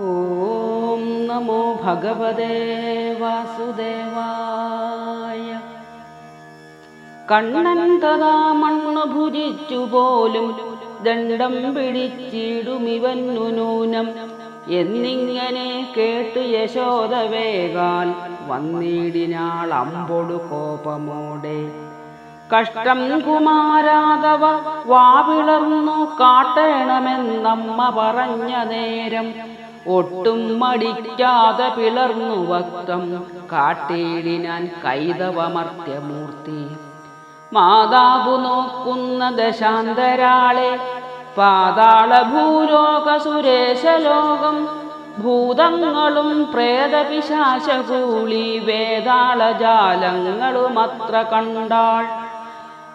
ഓം നമോ ഭഗവതേ വാസുദേവായ. കണ്ണൻ തഥാ മണ്ണു ഭുജിച്ചു പോലും ദണ്ഡം പിടിച്ചിടുമിവന്നു നൂനം. എന്നിങ്ങനെ കേട്ടു യശോദ വേഗാൽ വന്നിടിനാൾ അമ്പൊടു കോപമോടെ. കഷ്ടം കുമാരാതവ വാവിളർന്നു കാട്ടണമെന്നമ്മ പറഞ്ഞ നേരം ഒട്ടും മടിക്കാതെ പിളർന്നു വക്തം. കാട്ടേടിനാൻ കൈതവമർത്യമൂർത്തി മാതാവു നോക്കുന്ന ദശാന്തരാളെ പാതാള ഭൂലോക സുരേശലോകം ഭൂതങ്ങളും പ്രേതപിശാശകൂളി വേതാളജാലങ്ങളുമത്ര കണ്ടാൾ.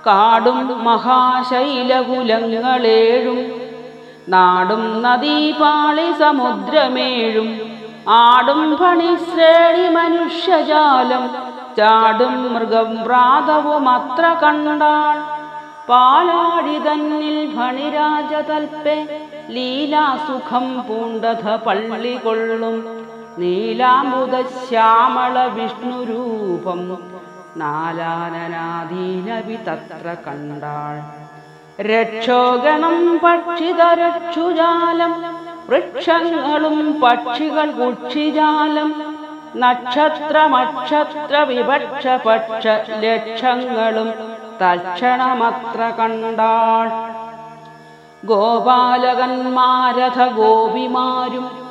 കാടും മഹാശൈലകുലങ്ങളേഴും നാടും നദീപാളി സമുദ്രമേഴും ആടും ഫണിശ്രേണി മനുഷ്യജാലം ചാടും മൃഗം പ്രാതവും അത്ര കണ്ടാൾ. പാലാഴി തന്നിൽ ഫണിരാജതൽപ്പെ ലീലാസുഖം പൂണ്ടത പള്ളി കൊള്ളും. നീലാംബുദ ശ്യാമള വിഷ്ണുരൂപം നാലാനനാദീനവി തത്ര കണ്ടാൾ. രക്ഷോഗണം പക്ഷിതരക്ഷുജാലം വൃക്ഷങ്ങളും പക്ഷികൾ കുക്ഷിജാലം നക്ഷത്രമക്ഷത്ര വിപക്ഷ പക്ഷ ലക്ഷങ്ങളും തക്ഷണമത്ര കണ്ടാൾ. ഗോപാലകന്മാരഥ ഗോപിമാരും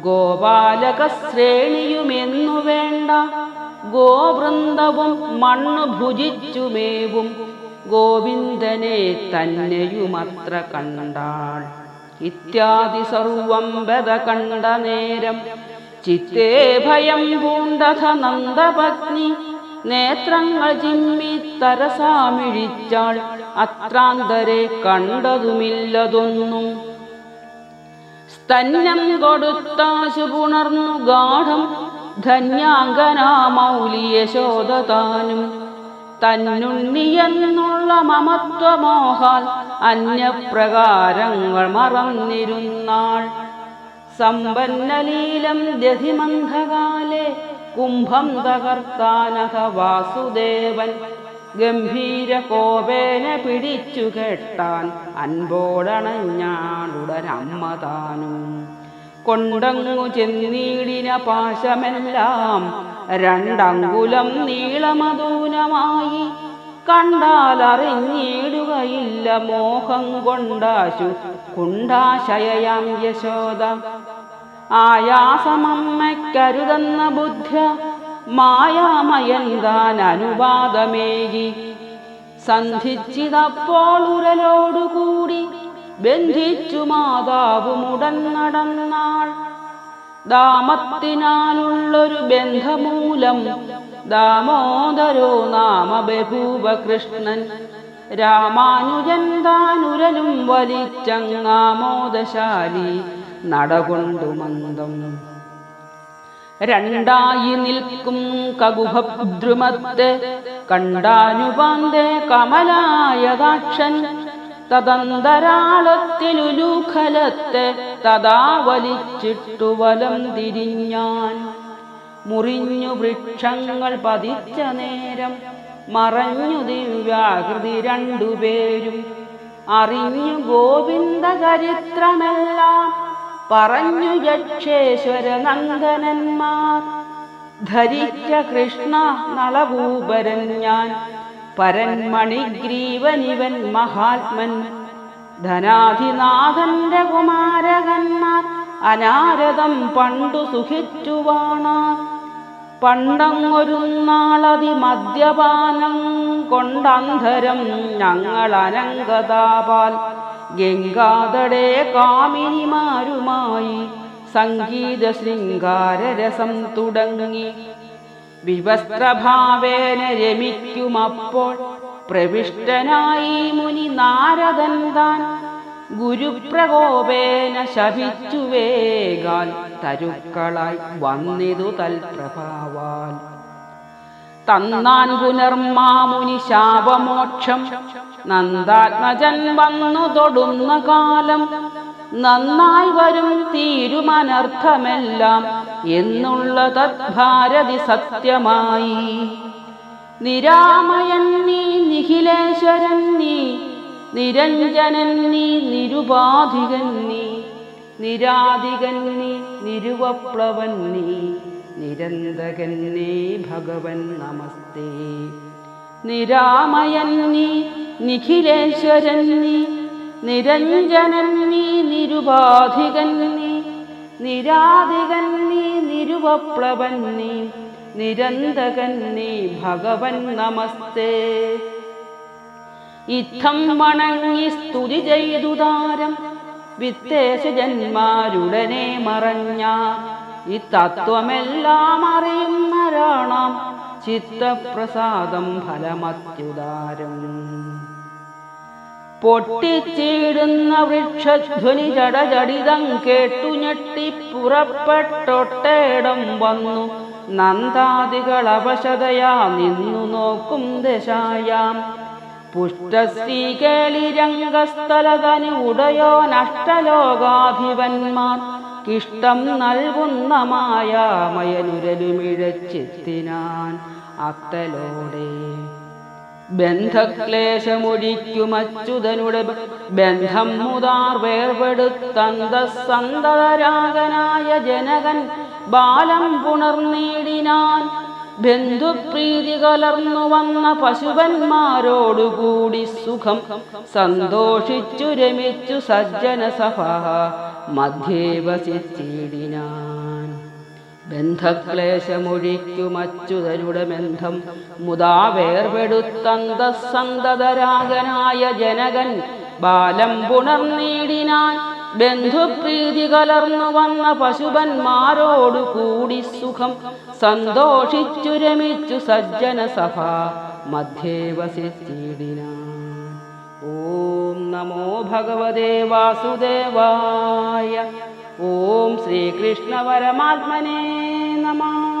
ഗോപാലക ശ്രേണിയുമെന്നു വേണ്ട ഗോവൃന്ദവും മണ്ണു ഭുജിച്ചുമേവും ഗോവിന്ദനെ തന്നെയുമത്ര കണ്ടാൾ. ഇത്യാദി സർവം ബദ കണ്ട നേരം ചിത്തേ ഭയം പൂണ്ടഥ നന്ദപത്നി. നേത്രങ്ങൾ ചിമ്മി തരസാമിഴിച്ചാൾ അത്രാന്തരെ കണ്ടതുമില്ലതൊന്നും. സ്തന്നം കൊടുത്താശു പുണർന്നു ഗാഠം ധന്യാങ്കനാമൗലി യശോദതാനും തന്നുണ്ണിയെന്നുള്ള മമത്വമോഹാൽ അന്യപ്രകാരങ്ങൾ മറന്നിരുന്നാൾ. സമ്പന്നലീലം ദധിമന്ധകാലെ കുംഭം തകർത്താനഹ വാസുദേവൻ ഗംഭീര കോപേന പിടിച്ചു കെട്ടാൻ അൻപോടണഞ്ഞാളുടനമ്മ താനും. കൊണ്ടങ്ങു ചെന്നീടിന പാശമെല്ലാം രണ്ടങ്കുലം നീളമദൂനമായി കണ്ടാൽ അറിഞ്ഞിടുകയില്ല മോഹം കൊണ്ടാശു കുണ്ടാശയയാം യശോദ. ആയാസമമ്മയ്ക്കരുതെന്ന ബുദ്ധ്യ മായാമയൻ താൻ അനുവാദമേകി സന്ധിച്ചിതപ്പോൾ ഉരലോടുകൂടി ബന്ധിച്ചു മാതാവുമുടൻ നടന്നാൾ. ദാമത്തിനാലുള്ളൊരു ബന്ധമൂലം ദാമോദരോ നാമ ബഹൂവ കൃഷ്ണൻ രാമാനുജൻ താനുരലും വലിച്ചങ്ങാമോദശാലി നടകൊണ്ടു മന്ദം രണ്ടായി നിൽക്കും കകുഭദ്രുമത്തെ കണ്ടാനുപാന്തേ കമലായതാക്ഷൻ. തദന്തരാളത്തിലുലൂഖലത്തെ തഥാ വലിച്ചിട്ടു വലം തിരിഞ്ഞാൻ. മുറിഞ്ഞു വൃക്ഷങ്ങൾ പതിച്ച നേരം മറഞ്ഞു ദിവ്യാകൃതി രണ്ടുപേരും അറിഞ്ഞു ഗോവിന്ദ ചരിത്രമെല്ലാം പറഞ്ഞു യക്ഷേശ്വര നന്ദനന്മാർ. ധരിച്ച കൃഷ്ണ നളഭൂപരൻ ഞാൻ. പരന്മണിഗ്രീവനിവൻ മഹാത്മൻ. ധനാധിനാഥന്റെ കുമാരകന്മാർ അനാരതം പണ്ടു സുഖിറ്റുവാണ പണ്ടങ്ങൊരു നാളതി മദ്യപാനം കൊണ്ടന്ധരം ഞങ്ങൾ അനങ്കതാപാൽ ഗംഗാതടേ കാമിനിമാരുമായി സംഗീത ശൃംഗാരരസം തുടങ്ങി. വിവസ്ത്രഭാവേന രമിക്കുമപ്പോൾ പ്രവിഷ്ടനായി മുനി നാരദൻ താൻ ഗുരുപ്രകോപേന ശപിച്ചു വേഗാൽ തരുക്കളായി വന്നിതു തൽപ്രഭാവാൽ. തന്നാൻ പുനർമാമുനി ശാപമോക്ഷം നന്ദാത്മജൻ വന്നു തൊടുന്ന കാലം നന്നായി വരും തീരുമനർത്ഥമെല്ലാം എന്നുള്ള തദ്ഭാരതി സത്യമായി. നിരാമയൻ നീ നിഖിലേശ്വരൻ നീ നിരഞ്ജനൻ നീ നിരുപാധികൻ നീ നിരാധികൻ നീ നിരുവപ്ലവൻ നീ നിരന്തകൻ നീ ഭഗവൻ നമസ്തേ. നിരാമയൻ നീ നിഖിലേശ്വരൻ നീ നിരഞ്ജനൻ നീ നിരുപാധികൻ നീ നിരാധികൻ നീ നിരുവപ്ലവൻ നീ നിരന്തകൻ നീ ഭഗവൻ നമസ്തേ. ഇത്തം വണങ്ങി സ്തുതി ചെയ്തു താരം വിത്തേശജന്മാരുടനെ മറഞ്ഞ. ഈ തത്വമെല്ലാം അറിയുന്നരാണാം ചിത്തപ്രസാദം ഫലമത്യുദാരം പൊട്ടിച്ചീടുന്ന വൃക്ഷധ്വനി ജടജടിതം കേട്ടു ഞെട്ടി പുറപ്പെട്ടൊട്ടേടം വന്നു. നന്ദാദികൾ അവശതയാ നിന്നു നോക്കും ദശായാം. പുഷ്ടശ്രീകേളിരംഗസ്ഥലതനു ഉടയോ നഷ്ടലോകാധിപന്മാർ കിഷ്ടം നൽകുന്ന മായാമയനുരലുമിഴച്ചെത്തിനാൻ. അത്തലോടെ ബന്ധക്ലേശമൊഴിക്കുമച്യുതനുടെ ബന്ധം മുതാർ വേർപെടുത്തന്ത സന്തതരാഗനായ ജനകൻ ബാലം പുണർനീടിനാൻ ബന്ധുപ്രീതി കലർന്നു വന്ന പശുവന്മാരോടുകൂടി സുഖം സന്തോഷിച്ചു രമിച്ചു സജ്ജന സഭ മധ്യേ വസിച്ചിടിനാൻ. ബന്ധക്ലേശമൊഴിക്കുമച്യുതനുടെ ബന്ധം മുതാ വേർപെടുത്തന്തസന്തതരാഗനായ ജനകൻ ബാലം പുണർനീടിനാൻ ബന്ധുപ്രീതി കലർന്നു വന്ന പശുപന്മാരോടു കൂടി സുഖം സന്തോഷിച്ചു രമിച്ചു സജ്ജന സഭ മധ്യേ വസിച്ചിടിനാൻ. ഓം നമോ ഭഗവതേ വാസുദേവായ ഓം ശ്രീകൃഷ്ണ പരമാത്മനേ നമഃ